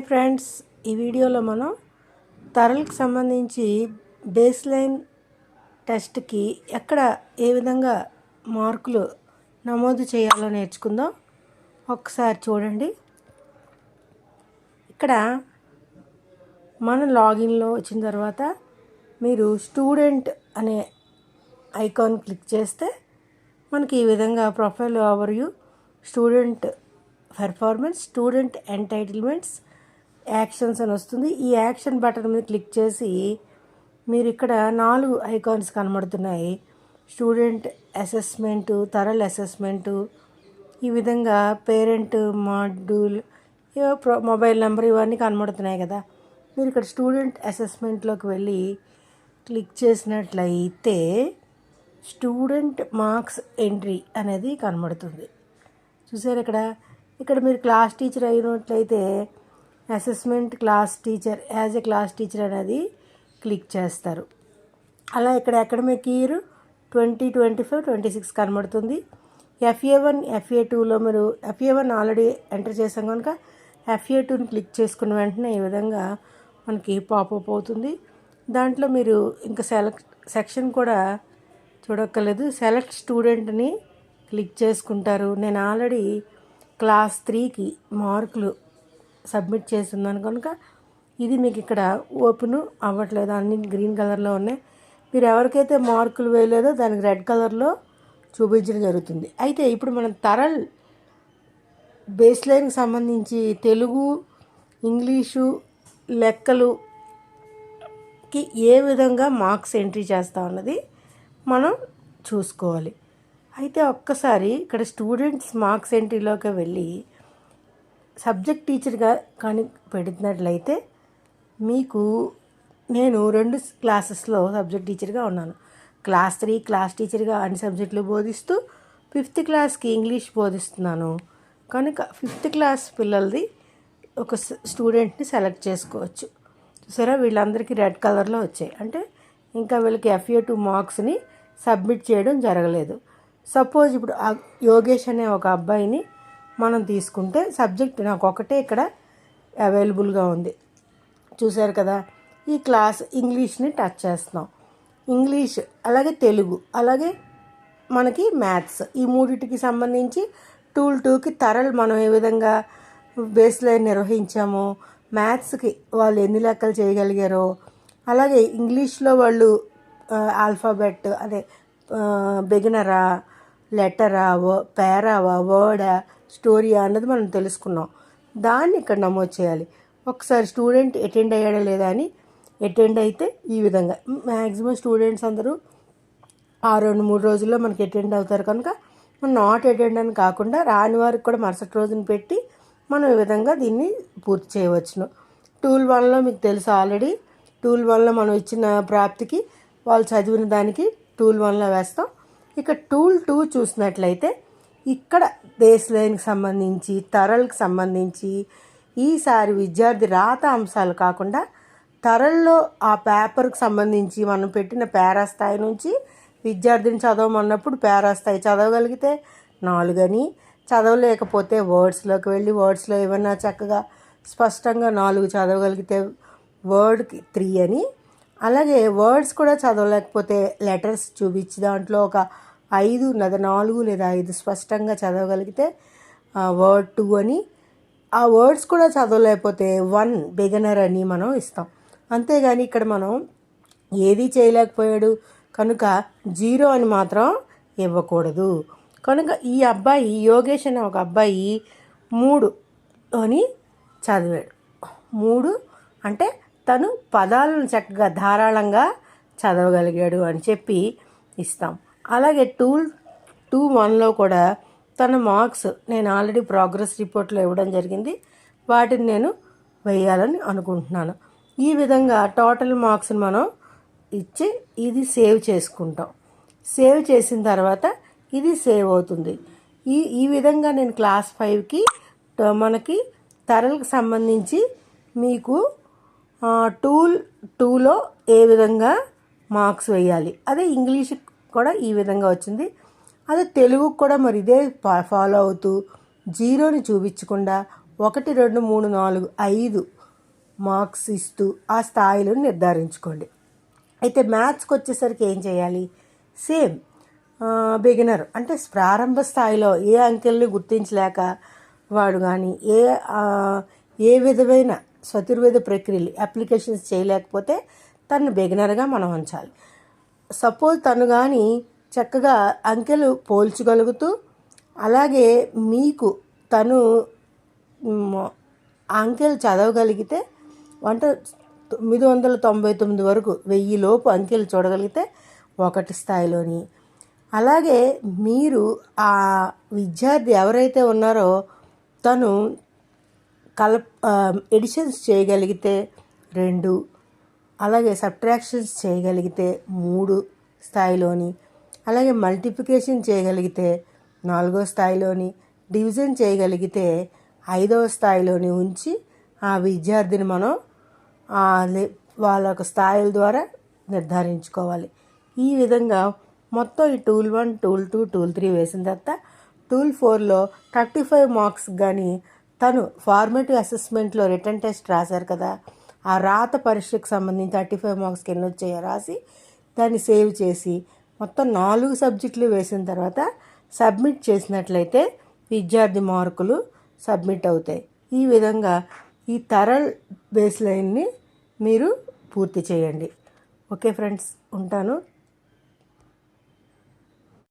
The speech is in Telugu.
Hi friends. ఈ వీడియోలో మనం తరల్కి సంబంధించి బేస్ లైన్ టెస్ట్కి ఎక్కడ ఏ విధంగా మార్కులు నమోదు చేయాలో నేర్చుకుందాం. ఒకసారి చూడండి. ఇక్కడ మన లాగిన్లో వచ్చిన తర్వాత మీరు స్టూడెంట్ అనే ఐకాన్ క్లిక్ చేస్తే మనకి ఈ విధంగా profile overview student performance student entitlements actions అని వస్తుంది. ఈ యాక్షన్ బటన్ మీద క్లిక్ చేసి మీరు ఇక్కడ నాలుగు ఐకాన్స్ కనబడుతున్నాయి. స్టూడెంట్ అసెస్మెంటు తరల్ అసెస్మెంటు ఈ విధంగా పేరెంట్ మాడ్యూల్ ఏవో మొబైల్ నెంబర్ ఇవన్నీ కనబడుతున్నాయి కదా. మీరు ఇక్కడ స్టూడెంట్ అసెస్మెంట్లోకి వెళ్ళి క్లిక్ చేసినట్లయితే స్టూడెంట్ మార్క్స్ ఎంట్రీ అనేది కనబడుతుంది. చూసారు ఇక్కడ? ఇక్కడ మీరు క్లాస్ టీచర్ అయినట్లయితే assessment class teacher as a class teacher అనేది క్లిక్ చేస్తారు. అలా ఇక్కడ academic year twenty twenty five twenty six కనబడుతుంది. ఎఫ్ఏ వన్ ఎఫ్ఏ టూలో మీరు ఎఫ్ఏ వన్ ఆల్రెడీ ఎంటర్ చేసాం కనుక ఎఫ్ఏ టూని క్లిక్ చేసుకున్న వెంటనే ఈ విధంగా మనకి పాపప్ అవుతుంది. దాంట్లో మీరు ఇంకా సెలెక్ట్ సెక్షన్ కూడా చూడక్కర్లేదు. సెలెక్ట్ స్టూడెంట్ని క్లిక్ చేసుకుంటారు. నేను ఆల్రెడీ క్లాస్ త్రీకి మార్కులు సబ్మిట్ చేస్తున్నాను కనుక ఇది మీకు ఇక్కడ ఓపెన్ అవ్వట్లేదు. అన్ని గ్రీన్ కలర్లో ఉన్నాయి. మీరు ఎవరికైతే మార్కులు వేయలేదో దానికి రెడ్ కలర్లో చూపించడం జరుగుతుంది. అయితే ఇప్పుడు మనం తరల్ బేస్ లైన్కి సంబంధించి తెలుగు ఇంగ్లీషు లెక్కలుకి ఏ విధంగా మార్క్స్ ఎంట్రీ చేస్తా ఉన్నది మనం చూసుకోవాలి. అయితే ఒక్కసారి ఇక్కడ స్టూడెంట్స్ మార్క్స్ ఎంట్రీలోకి వెళ్ళి సబ్జెక్ట్ టీచర్గా కానీ పెడుతున్నట్లయితే మీకు నేను రెండు క్లాసెస్లో సబ్జెక్ట్ టీచర్గా ఉన్నాను. క్లాస్ త్రీ క్లాస్ టీచర్గా అన్ని సబ్జెక్టులు బోధిస్తూ ఫిఫ్త్ క్లాస్కి ఇంగ్లీష్ బోధిస్తున్నాను. కనుక ఫిఫ్త్ క్లాస్ పిల్లలది ఒక స్టూడెంట్ని సెలెక్ట్ చేసుకోవచ్చు. చూసారా? వీళ్ళందరికీ రెడ్ కలర్లో వచ్చాయి. అంటే ఇంకా వీళ్ళకి ఎఫ్ఏ టూ మార్క్స్ని సబ్మిట్ చేయడం జరగలేదు. సపోజ్ ఇప్పుడు యోగేష్ అనే ఒక అబ్బాయిని మనం తీసుకుంటే సబ్జెక్ట్ నాకు ఒకటే ఇక్కడ అవైలబుల్గా ఉంది. చూశారు కదా ఈ క్లాస్ ఇంగ్లీష్ని టచ్ చేస్తున్నాం. ఇంగ్లీష్ అలాగే తెలుగు అలాగే మనకి మ్యాథ్స్ ఈ మూడింటికి సంబంధించి టూల్ టూకి తరలు మనం ఏ విధంగా బేస్ లైన్ నిర్వహించామో మ్యాథ్స్కి వాళ్ళు ఎన్ని లెక్కలు చేయగలిగారో అలాగే ఇంగ్లీష్లో వాళ్ళు ఆల్ఫాబెట్ అదే బిగినరా లెటరా పేరావా వర్డా స్టోరీ అన్నది మనం తెలుసుకున్నాం. దాన్ని ఇక్కడ నమోదు చేయాలి. ఒకసారి స్టూడెంట్ అటెండ్ అయ్యాడా లేదా అని అటెండ్ అయితే ఈ విధంగా. మ్యాక్సిమం స్టూడెంట్స్ అందరూ ఆ రెండు మూడు రోజుల్లో మనకి అటెండ్ అవుతారు కనుక మనం నాట్ అటెండ్ అని కాకుండా రాని వారికి కూడా మరుసటి రోజున పెట్టి మనం ఈ విధంగా దీన్ని పూర్తి చేయవచ్చును. టూల్ వన్లో మీకు తెలుసు ఆల్రెడీ. టూల్ వన్లో మనం ఇచ్చిన ప్రాప్తికి వాళ్ళు చదివిన దానికి టూల్ వన్లో వేస్తాం. ఇక టూల్ టూ చూసినట్లయితే ఇక్కడ బేస్ లైన్కి సంబంధించి తరలకు సంబంధించి ఈసారి విద్యార్థి రాత అంశాలు కాకుండా తరల్లో ఆ పేపర్కి సంబంధించి మనం పెట్టిన పేరా స్థాయి నుంచి విద్యార్థిని చదవమన్నప్పుడు పేరా స్థాయి చదవగలిగితే నాలుగని చదవలేకపోతే వర్డ్స్లోకి వెళ్ళి వర్డ్స్లో ఏమన్నా చక్కగా స్పష్టంగా నాలుగు చదవగలిగితే వర్డ్కి త్రీ అని. అలాగే వర్డ్స్ కూడా చదవలేకపోతే లెటర్స్ చూపించి దాంట్లో ఒక ఐదు లేదా నాలుగు లేదా ఐదు స్పష్టంగా చదవగలిగితే వర్డ్ టూ అని. ఆ వర్డ్స్ కూడా చదవలేకపోతే వన్ బిగనర్ అని మనం ఇస్తాం. అంతేగాని ఇక్కడ మనం ఏది చేయలేకపోయాడు కనుక జీరో అని మాత్రం ఇవ్వకూడదు. కనుక ఈ అబ్బాయి యోగేష్ అనే ఒక అబ్బాయి మూడు అని చదివాడు. మూడు అంటే తను పదాలను చక్కగా ధారాళంగా చదవగలిగాడు అని చెప్పి ఇస్తాం. అలాగే టూల్ టూ వన్లో కూడా తన మార్క్స్ నేను ఆల్రెడీ ప్రోగ్రెస్ రిపోర్ట్లో ఇవ్వడం జరిగింది. వాటిని నేను వేయాలని అనుకుంటున్నాను. ఈ విధంగా టోటల్ మార్క్స్ని మనం ఇచ్చి ఇది సేవ్ చేసుకుంటాం. సేవ్ చేసిన తర్వాత ఇది సేవ్ అవుతుంది. ఈ ఈ విధంగా నేను క్లాస్ ఫైవ్కి మనకి తరలకు సంబంధించి మీకు టూల్ టూలో ఏ విధంగా మార్క్స్ వేయాలి. అదే ఇంగ్లీష్ కూడా ఈ విధంగా వచ్చింది. అదే తెలుగుకు కూడా మరి ఇదే ఫాలో అవుతూ జీరోని చూపించకుండా ఒకటి రెండు మూడు నాలుగు ఐదు మార్క్స్ ఇస్తూ ఆ స్థాయిలను నిర్ధారించుకోండి. అయితే మ్యాథ్స్కి వచ్చేసరికి ఏం చేయాలి? సేమ్ బిగినర్ అంటే ప్రారంభ స్థాయిలో ఏ అంకెల్ని గుర్తించలేక వాడు కానీ ఏ ఏ విధమైన చతుర్వేద ప్రక్రియలు అప్లికేషన్స్ చేయలేకపోతే తను బిగినర్గా మనం ఉంచాలి. సపోజ్ తను కానీ చక్కగా అంకెలు పోల్చగలుగుతూ అలాగే మీకు తను అంకెలు చదవగలిగితే అంటే తొమ్మిది వందల తొంభై తొమ్మిది వరకు వెయ్యి లోపు అంకెలు చూడగలిగితే ఒకటి స్థాయిలోని. అలాగే మీరు ఆ విద్యార్థి ఎవరైతే ఉన్నారో తను కలప్ ఎడిషన్స్ చేయగలిగితే రెండు అలాగే సబ్ట్రాక్షన్స్ చేయగలిగితే మూడు స్థాయిలోని అలాగే మల్టిప్లికేషన్ చేయగలిగితే నాలుగో స్థాయిలోని డివిజన్ చేయగలిగితే ఐదవ స్థాయిలోని ఉంచి ఆ విద్యార్థిని మనం వాళ్ళ యొక్క స్థాయిల ద్వారా నిర్ధారించుకోవాలి. ఈ విధంగా మొత్తం ఈ tool one tool two tool three వేసిన తర్వాత టూల్ ఫోర్లో థర్టీ ఫైవ్ మార్క్స్ కానీ తను ఫార్మేటివ్ అసెస్మెంట్లో రిటర్న్ టెస్ట్ రాశారు కదా ఆ రాత పరీక్షకు సంబంధించి థర్టీ ఫైవ్ మార్క్స్కి ఎన్ని వచ్చాయో రాసి దాన్ని సేవ్ చేసి మొత్తం నాలుగు సబ్జెక్టులు వేసిన తర్వాత సబ్మిట్ చేసినట్లయితే విద్యార్థి మార్కులు సబ్మిట్ అవుతాయి. ఈ విధంగా ఈ తరల్ బేస్ లైన్ని మీరు పూర్తి చేయండి. ఓకే ఫ్రెండ్స్ ఉంటాను.